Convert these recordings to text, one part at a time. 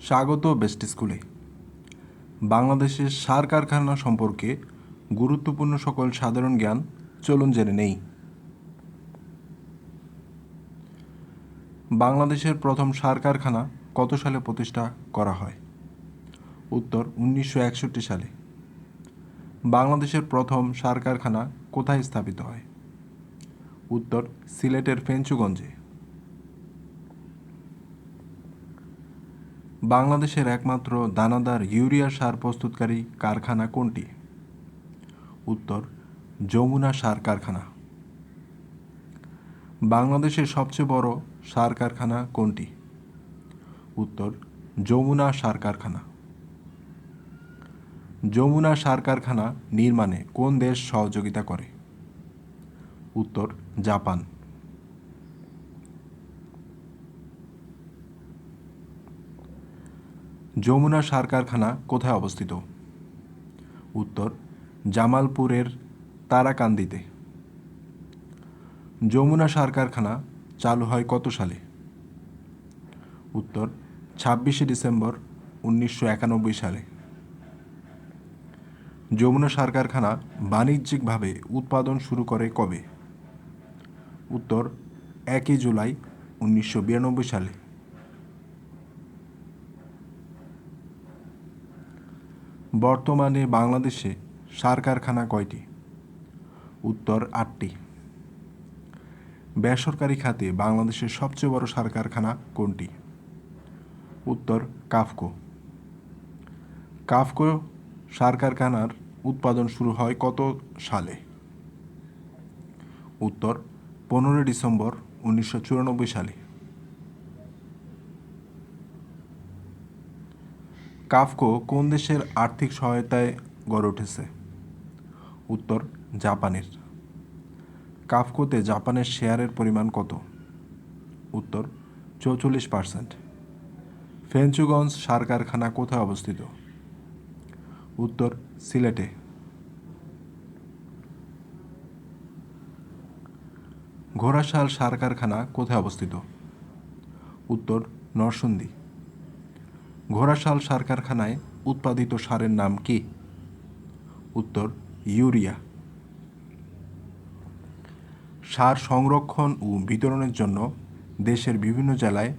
স্বাগত বেস্ট স্কুলে। বাংলাদেশের সার কারখানা সম্পর্কে গুরুত্বপূর্ণ সকল সাধারণ জ্ঞান চলুন জেনে নেই। বাংলাদেশের প্রথম সার কারখানা কত সালে প্রতিষ্ঠা করা হয়? উত্তর, উনিশশো একষট্টি সালে। বাংলাদেশের প্রথম সার কারখানা কোথায় স্থাপিত হয়? উত্তর, সিলেটের ফেঞ্চুগঞ্জে। বাংলাদেশের একমাত্র দানাদার ইউরিয়া সার প্রস্তুতকারী কারখানা কোনটি? উত্তর, যমুনা সার কারখানা। বাংলাদেশের সবচেয়ে বড় সার কারখানা কোনটি? উত্তর, যমুনা সার কারখানা। যমুনা সার কারখানা নির্মাণে কোন দেশ সহযোগিতা করে? উত্তর, জাপান। যমুনা সার কারখানা কোথায় অবস্থিত? উত্তর, জামালপুরের তারাকান্দিতে। যমুনা সার কারখানা চালু হয় কত সালে? উত্তর, ছাব্বিশে ডিসেম্বর উনিশশো একানব্বই সালে। যমুনা সার কারখানা বাণিজ্যিকভাবে উৎপাদন শুরু করে কবে? উত্তর, একই জুলাই উনিশশো বিরানব্বই সালে। বর্তমানে বাংলাদেশে সার কারখানা কয়টি? উত্তর, আটটি। বেসরকারি খাতে বাংলাদেশের সবচেয়ে বড় সার কারখানা কোনটি? উত্তর, কাফকো। কাফকো সার কারখানার উৎপাদন শুরু হয় কত সালে? উত্তর, পনেরোই ডিসেম্বর উনিশশো চুরানব্বই সালে। কাফকো কোন দেশের আর্থিক সহায়তায় গড়ে উঠেছে? উত্তর, জাপানের। কাফকোতে জাপানের শেয়ারের পরিমাণ কত? উত্তর, চৌচল্লিশ পার্সেন্ট। ফেঞ্চুগঞ্জ সার কারখানা কোথায় অবস্থিত? উত্তর, সিলেটে। ঘোড়াশাল সার কারখানা কোথায় অবস্থিত? উত্তর নরসিংদী ঘোড়াশাল সার কারখানায় উৎপাদিত সারের নাম কি? উত্তর, ইউরিয়া। সার সংরক্ষণ ও বিতরণের জন্য দেশের বিভিন্ন জেলায়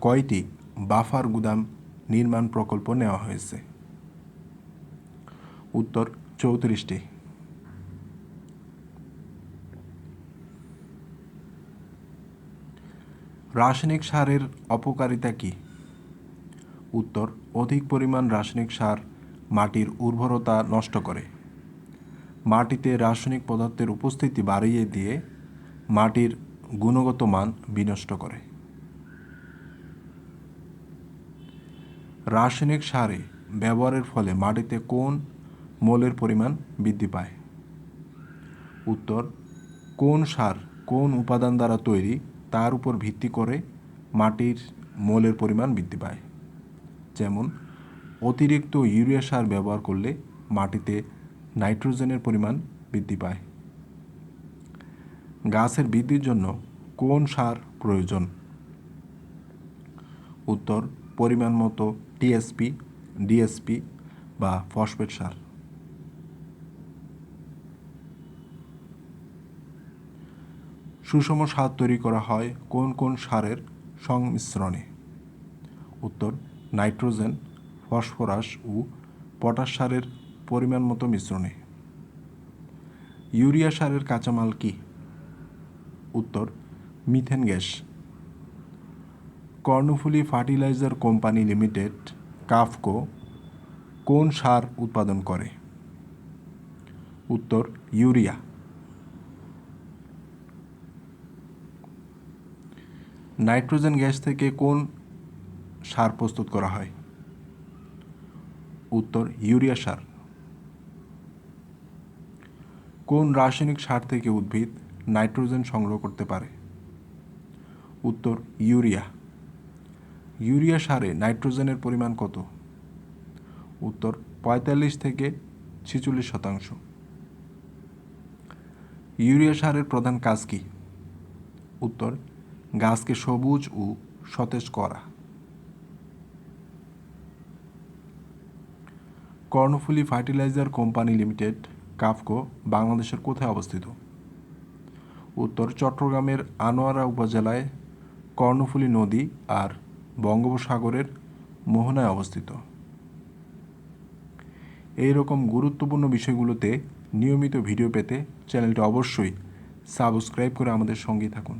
কয়টি বাফার গুদাম নির্মাণ প্রকল্প নেওয়া হয়েছে? উত্তর, চৌত্রিশটি। রাসায়নিক সারের অপকারিতা কী? উত্তর অধিক পরিমাণ রাসায়নিক সার মাটির উর্বরতা নষ্ট করে। মাটিতে রাসায়নিক পদার্থের উপস্থিতি বাড়িয়ে দিয়ে মাটির গুণগত মান বিনষ্ট করে। রাসায়নিক সারে ব্যবহারের ফলে মাটিতে কোন মোলের পরিমাণ বৃদ্ধি পায়? উত্তর, কোন সার কোন উপাদান দ্বারা তৈরি তার উপর ভিত্তি করে মাটির মোলের পরিমাণ বৃদ্ধি পায়। যেমন অতিরিক্ত ইউরিয়া সার ব্যবহার করলে মাটিতে নাইট্রোজেনের পরিমাণ বৃদ্ধি পায়। গাছের বৃদ্ধির জন্য কোন সার প্রয়োজন? উত্তর, পরিমাণ মতো টিএসপি ডিএসপি বা ফসফেট সার। সুষম সার তৈরি করা হয় কোন কোন সারের সংমিশ্রণে? উত্তর নাইট্রোজেন, ফসফরাস ও পটাশ সারের পরিমাণ মতো মিশ্রণে। ইউরিয়া সারের কাঁচামাল কি? উত্তর, methane gas. Karnaphuli fertilizer company limited, KAFCO, কোন সার উৎপাদন করে? উত্তর, ইউরিয়া। নাইট্রোজেন গ্যাস থেকে কোন সার প্রস্তুত করা হয়। উত্তর, ইউরিয়া সার। কোন রাসায়নিক সার থেকে উদ্ভিদ নাইট্রোজেন সংগ্রহ করতে পারে? উত্তর, ইউরিয়া। ইউরিয়া সারে নাইট্রোজেনের পরিমাণ কত? উত্তর, পঁয়তাল্লিশ থেকে ছেচল্লিশ শতাংশ। ইউরিয়া সারের প্রধান কাজ কি? উত্তর, গাছকে সবুজ ও সতেজ করা। Karnaphuli fertilizer company limited, KAFCO, বাংলাদেশের কোথায় অবস্থিত? উত্তর চট্টগ্রামের আনোয়ারা উপজেলায় কর্ণফুলী নদী আর বঙ্গোপসাগরের মোহনায় অবস্থিত। এই রকম গুরুত্বপূর্ণ বিষয়গুলোতে নিয়মিত ভিডিও পেতে চ্যানেলটি অবশ্যই সাবস্ক্রাইব করে আমাদের সঙ্গেই থাকুন।